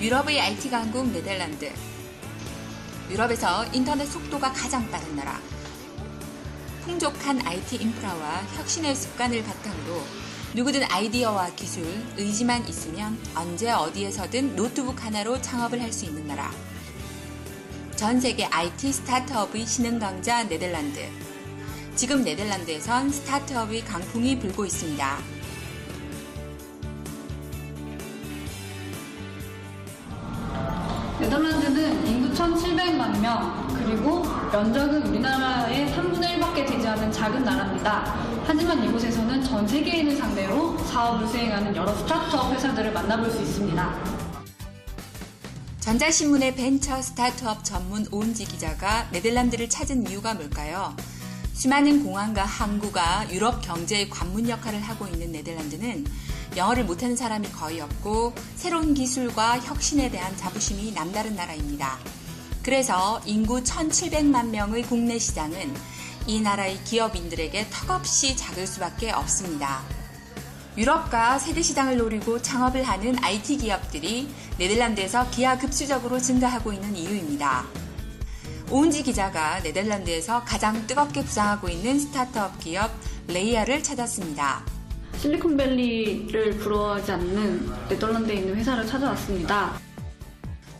유럽의 IT 강국 네덜란드. 유럽에서 인터넷 속도가 가장 빠른 나라. 풍족한 IT 인프라와 혁신의 습관을 바탕으로 누구든 아이디어와 기술, 의지만 있으면 언제 어디에서든 노트북 하나로 창업을 할 수 있는 나라. 전 세계 IT 스타트업의 신흥 강자 네덜란드. 지금 네덜란드에선 스타트업의 강풍이 불고 있습니다. 네덜란드는 인구 1,700만 명, 그리고 면적은 우리나라의 3분의 1밖에 되지 않은 작은 나라입니다. 하지만 이곳에서는 전 세계인을 상대로 사업을 수행하는 여러 스타트업 회사들을 만나볼 수 있습니다. 전자신문의 벤처 스타트업 전문 오은지 기자가 네덜란드를 찾은 이유가 뭘까요? 수많은 공항과 항구가 유럽 경제의 관문 역할을 하고 있는 네덜란드는 영어를 못하는 사람이 거의 없고 새로운 기술과 혁신에 대한 자부심이 남다른 나라입니다. 그래서 인구 1,700만 명의 국내 시장은 이 나라의 기업인들에게 턱없이 작을 수밖에 없습니다. 유럽과 세계 시장을 노리고 창업을 하는 IT 기업들이 네덜란드에서 기하급수적으로 증가하고 있는 이유입니다. 오은지 기자가 네덜란드에서 가장 뜨겁게 부상하고 있는 스타트업 기업 레이아를 찾았습니다. 실리콘밸리를 부러워하지 않는 네덜란드에 있는 회사를 찾아왔습니다.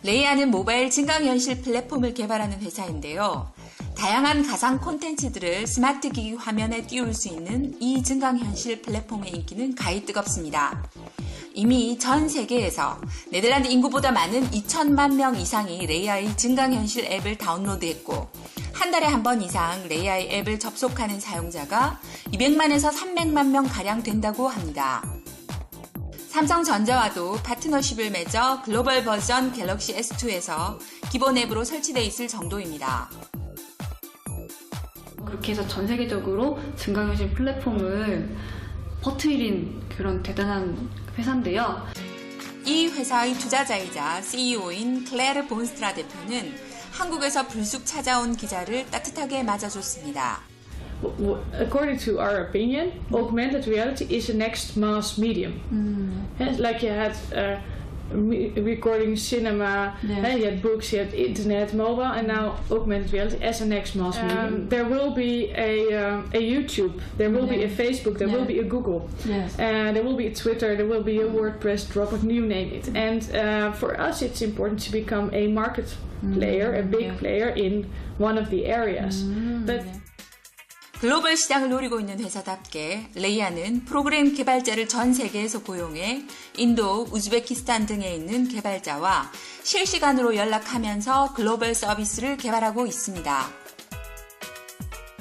레이아는 모바일 증강현실 플랫폼을 개발하는 회사인데요. 다양한 가상 콘텐츠들을 스마트 기기 화면에 띄울 수 있는 이 증강현실 플랫폼의 인기는 가히 뜨겁습니다. 이미 전 세계에서 네덜란드 인구보다 많은 2천만 명 이상이 레이아의 증강현실 앱을 다운로드했고 한 달에 한 번 이상 레이아의 앱을 접속하는 사용자가 200만에서 300만 명 가량 된다고 합니다. 삼성전자와도 파트너십을 맺어 글로벌 버전 갤럭시 S2에서 기본 앱으로 설치되어 있을 정도입니다. 그렇게 해서 전 세계적으로 증강현실 플랫폼을 퍼트린 그런 대단한 회사인데요. 이 회사의 투자자이자 CEO인 클레르 본스트라 대표는 한국에서 불쑥 찾아온 기자를 따뜻하게 맞아줬습니다. According to our opinion, augmented reality is the next mass medium. Yes, like you had uh, recording cinema, Yeah. eh, you had books, you had internet, mobile, and now augmented reality as the next mass medium. There will be a, um, a YouTube, there will be a Facebook, there will be a Google. Yes. Uh, there will be a Twitter, there will be a WordPress, Dropbox, you name it. And uh, for us, it's important to become a market player, a big yeah. player in one of the areas. But 글로벌 시장을 노리고 있는 회사답게 레이아는 프로그램 개발자를 전 세계에서 고용해 인도, 우즈베키스탄 등에 있는 개발자와 실시간으로 연락하면서 글로벌 서비스를 개발하고 있습니다.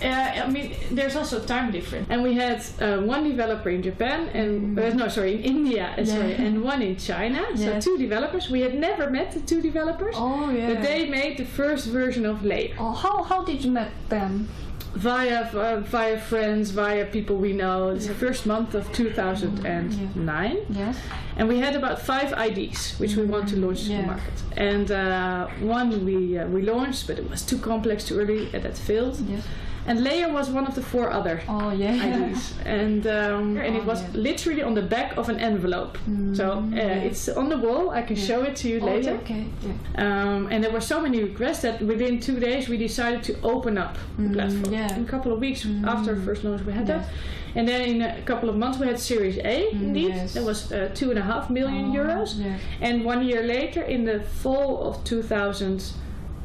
Uh, I mean, there's also time difference, and we had uh, one developer in Japan, and uh, no, sorry, in India, uh, sorry, and one in China. Yes. So two developers. We had never met the two developers, Oh, yeah. but they made the first version of Layer Oh, how, how did you met them? via uh, via friends, via people we know. It's the first month of 2009. Yes. and we had about five IDs which we want to launch to the market. And uh, one we uh, we launched, but it was too complex, too early, and that failed. Yes. And Layer was one of the four other Oh, yeah. IDs, and um, and it was yeah. literally on the back of an envelope. so uh, yeah. it's on the wall. I can show it to you Oh, later. okay. Yeah. Um, and there were so many requests that within two days we decided to open up the platform. Mm, yeah. In a couple of weeks after first launch, we had Yeah. that. And then in a couple of months, we had Series A. indeed, yes. that was uh, two and a half million Oh, euros. yeah. And one year later, in the fall of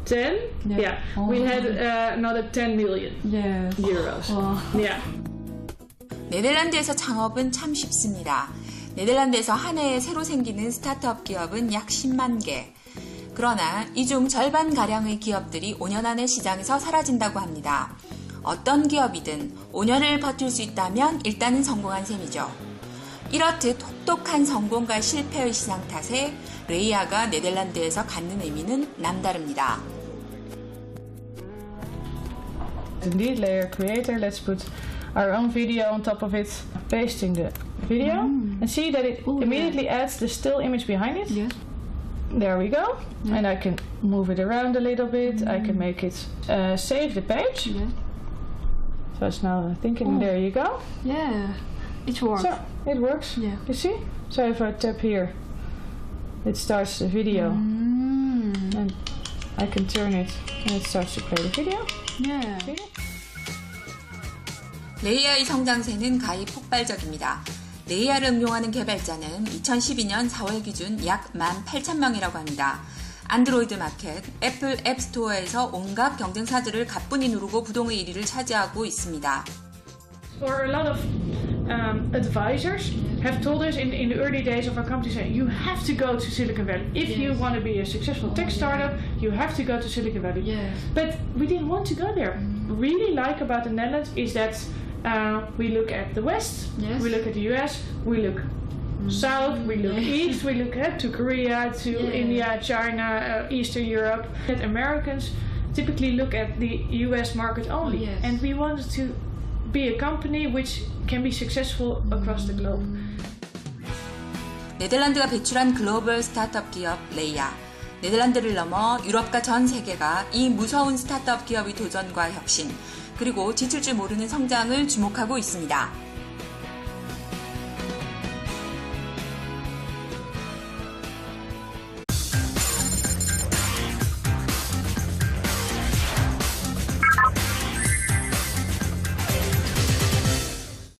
2010, Yeah. yeah, we Oh. had uh, another 10 million Yes. euros. Wow. Yeah. 네덜란드에서 창업은 참 쉽습니다. 네덜란드에서 한 해에 새로 생기는 스타트업 기업은 약 10만 개. 그러나 이 중 절반 가량의 기업들이 5년 안에 시장에서 사라진다고 합니다. 어떤 기업이든 5년을 버틸 수 있다면 일단은 성공한 셈이죠. 이렇듯 혹독한 성공과 실패의 시장 탓에 레이아가 네덜란드에서 갖는 의미는 남다릅니다. Indeed, layer creator. Let's put our own video on top of it, pasting the video, mm. and see that it Ooh, immediately adds the still image behind it. Yes. There we go. And I can move it around a little bit. I can mm. make it uh, save the page. Yes. So it's now thinking, Oh. there you go. Yeah. It works. So it works. Yeah. You see? So if I tap here, it starts the video. And I can turn it and it starts to play the video. it? 레이아의 성장세는 가히 폭발적입니다. 레이아를 응용하는 개발자는 2012년 4월 기준 약 18,000명이라고 합니다. 안드로이드 마켓, 애플 앱스토어에서 온갖 경쟁사들을 가뿐히 누르고 부동의 1위를 차지하고 있습니다. Or a lot of um, advisors have told us in, in the early days of our company saying you have to go to Silicon Valley. If you want to be a successful tech startup, you have to go to Silicon Valley. Yes. But we didn't want to go there. Really like about the Netherlands is that uh, we look at the West, Yes. we look at the US, we look south, we look east, we look at to Korea, to. India, China, uh, Eastern Europe. That Americans typically look at the US market only, Yes. and we wanted to be a company which can be successful across the globe. 네덜란드가 배출한 글로벌 스타트업 기업 레이아. 네덜란드를 넘어 유럽과 전 세계가 이 무서운 스타트업 기업의 도전과 혁신, 그리고 지칠 줄 모르는 성장을 주목하고 있습니다.